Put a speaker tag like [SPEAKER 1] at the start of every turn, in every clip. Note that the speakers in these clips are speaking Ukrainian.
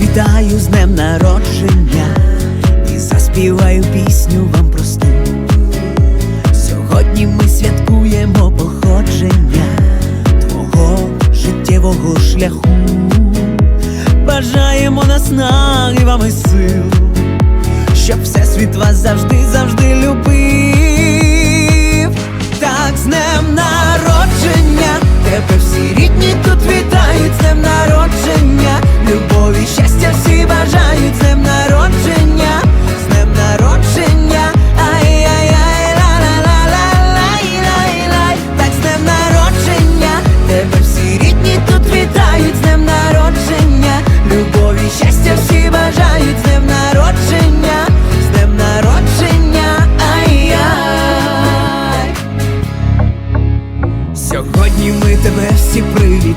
[SPEAKER 1] Вітаю з днем народження і заспіваю пісню вам просту. Сьогодні ми святкуємо походження твого життєвого шляху, бажаємо нас і сил, щоб всесвіт вас завжди, завжди любив.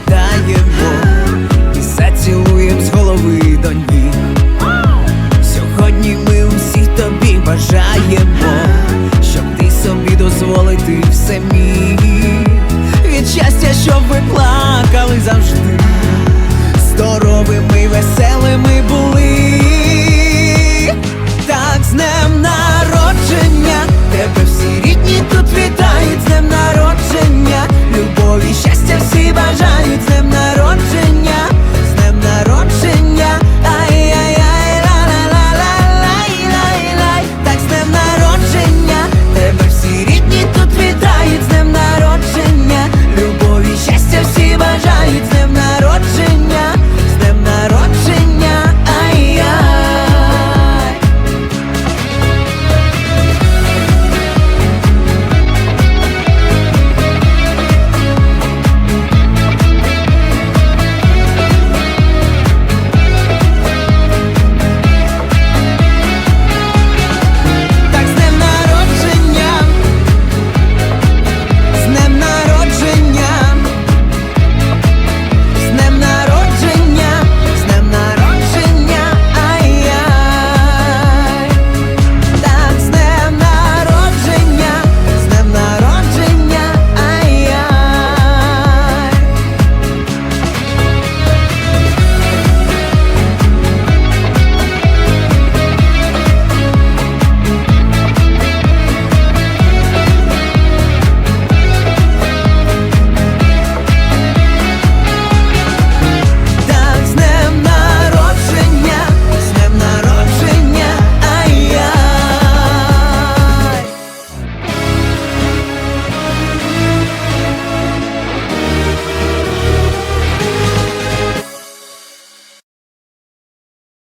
[SPEAKER 1] вітає